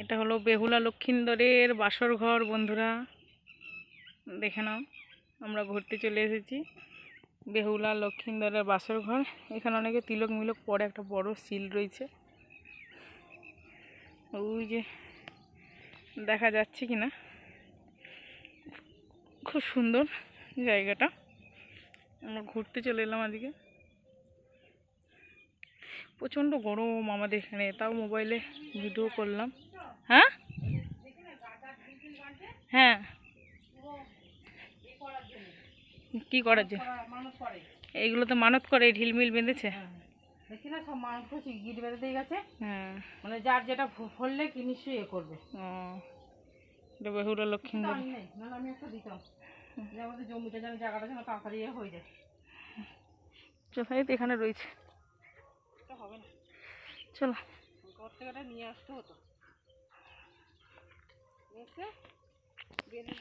এটা হলো বেহুলা লক্ষিন্দরের বাসর ঘর, বন্ধুরা। দেখে নাও, আমরা ঘুরতে চলে এসেছি বেহুলা লক্ষিন্দরের বাসর ঘর। এখানে অনেকে তিলক মিলক পরে একটা বড় সিল রয়েছে। ওই যে দেখা যাচ্ছে কি না? খুব সুন্দর জায়গাটা। আমরা ঘুরতে চলে এলাম আজকে। প্রচণ্ড গরম আমাদের এখানে, তাও মোবাইলে ভিডিও করলাম। হ্যাঁ? হ্যাঁ। কি করার জন্য? এইগুলো তো মানত করে ঢিলমিল বেঁধেছে। দেখি না সব করছে গিট বেঁধে দিয়ে গেছে হ্যাঁ। মানে যার যেটা ফললে কি নিশ্চয়ই এ করবে। ও এটা বেহুলা লক্ষিন্দর আমি নেই নাহলে আমি একটা দিতাম। যে আমাদের জমিটা যেন জায়গাটা যেন তাড়াতাড়ি হয়ে যায়। এখানে রয়েছে। এটা হবে না। চলো। ঘর থেকে নিয়ে আসতে হতো। নিয়ে এসে বেঁধে